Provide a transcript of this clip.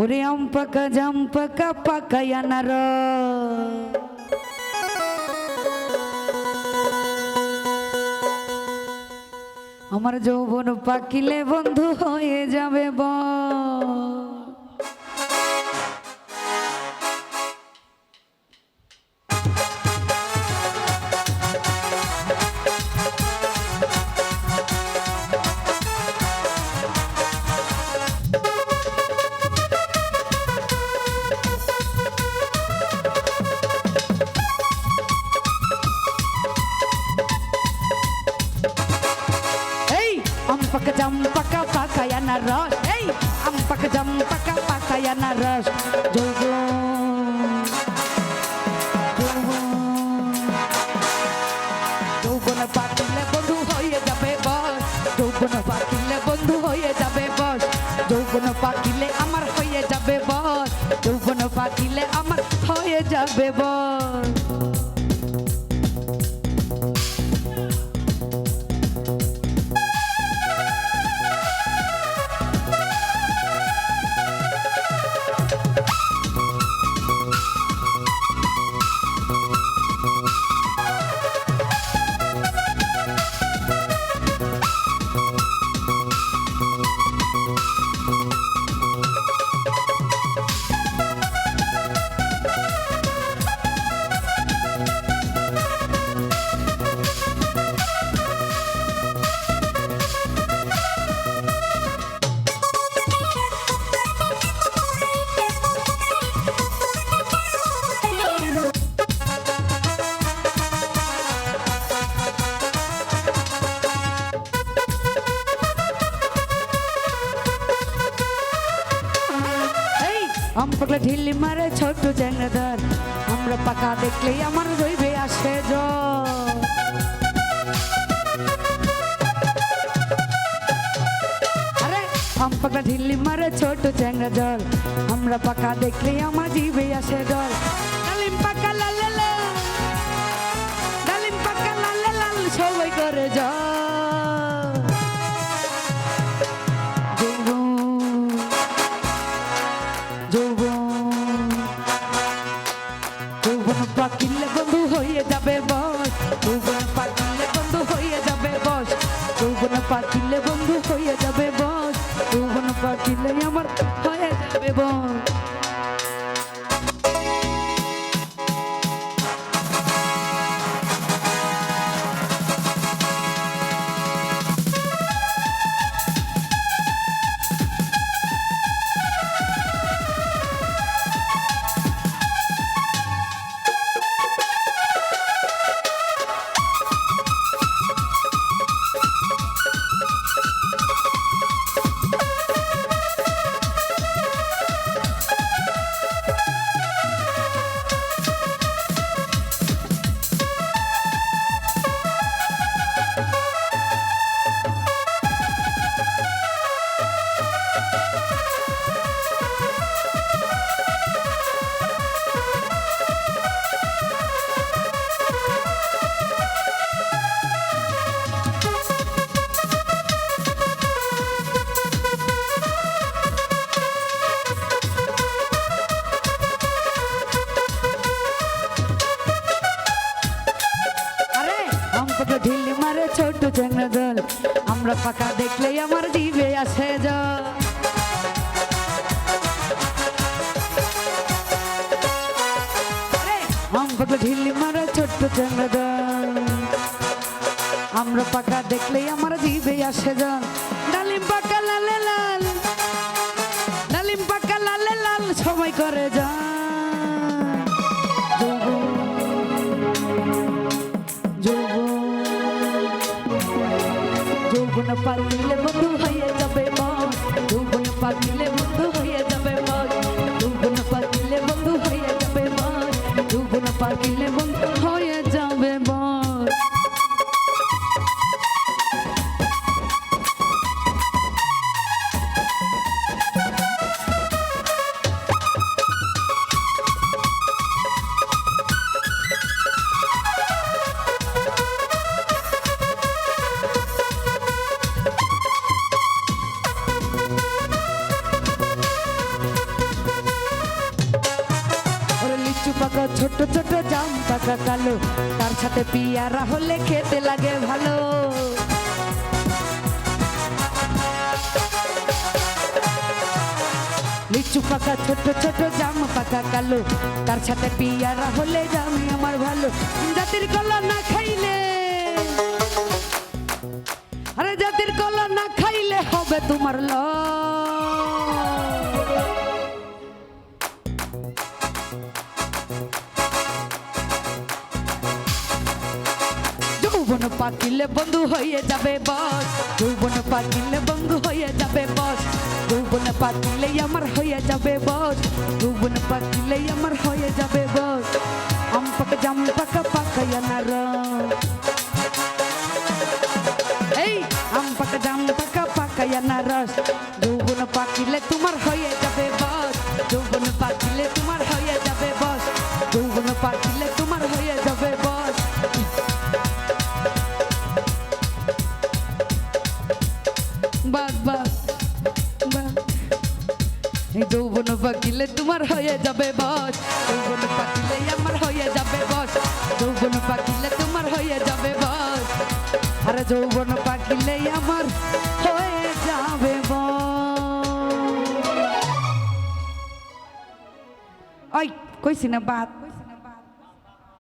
ওরে আম পাকা জাম পাকা আমার যৌবন পাকিলে বন্ধু হয়ে যাবে ব। পাকায়া না রস এই আম পাকা জাম পাকা পাকায়া না রস যৌবন যৌবন পাকিলে বন্ধু হয়ে যাবে বস। যৌবন পাকিলে বন্ধু হয়ে যাবে বস। যৌবন পাকিলে আমার হয়ে যাবে বস। যৌবন পাকিলে আমার হয়ে যাবে বস। আম পাকলা ঢিল্লি মারে ছোট চ্যাংড়াদার আমরা পাকা দেখলেই আমার রইবে আসে জল আম ঢিল্লি মারে ছোট চ্যাংড়া জল আমরা পাকা দেখলেই আমার জিবে আসে জল ডালিম পাকা লাল ডালিম পাকা লাল লাল, সবাই করে জল যৌবন পাখিলে বন্ধু হয়ে যাবে বস। যৌবন পাখিলে আমার দল আমরা পাকা দেখলেই আমার দিবে আসে জল। আরে আমপাকে ঢিল মারে ছোট চ্যাংড়া দল। আমরা পাকা দেখলেই আমার দিবে আসে জল। ডালিম পাকা লালে লাল, ডালিম পাকা লালে লাল, সবাই করে যা পাকা ছোট ছোট জাম পাকা কালো। তার সাথে পিয়ারা হলে খেতে লাগে ভালো। লিচু পাকা ছোট ছোট জাম পাকা কালো। তার সাথে পিয়ারা হলে জামি আমার ভালো। জাতির কলা না খাইলে। আরে জাতির কলা না খাইলে হবে তোমার ল যৌবন পাকিলে বন্ধু হয়ে যাবে বস। যৌবন পাকিলে বন্ধু হয়ে যাবে বস। যৌবন পাকিলে আমার হয়ে যাবে বস। যৌবন পাকিলে আমার হয়ে যাবে বস। আম পাকা জাম পাকা পাকায়া না এই, আম পাকা জাম পাকা পাকায়া না রস যৌবন পাকিলে তোমার হয়ে বাস বাস এই যৌবন পাকিলে তোমার হয়ে যাবে বস। যৌবন পাকিলে আমার হয়ে যাবে বস। যৌবন পাকিলে তোমার হয়ে যাবে বস। আরে যৌবন পাকিলে আমার হয়ে যাবে বস। ওই, কইছি না বাদ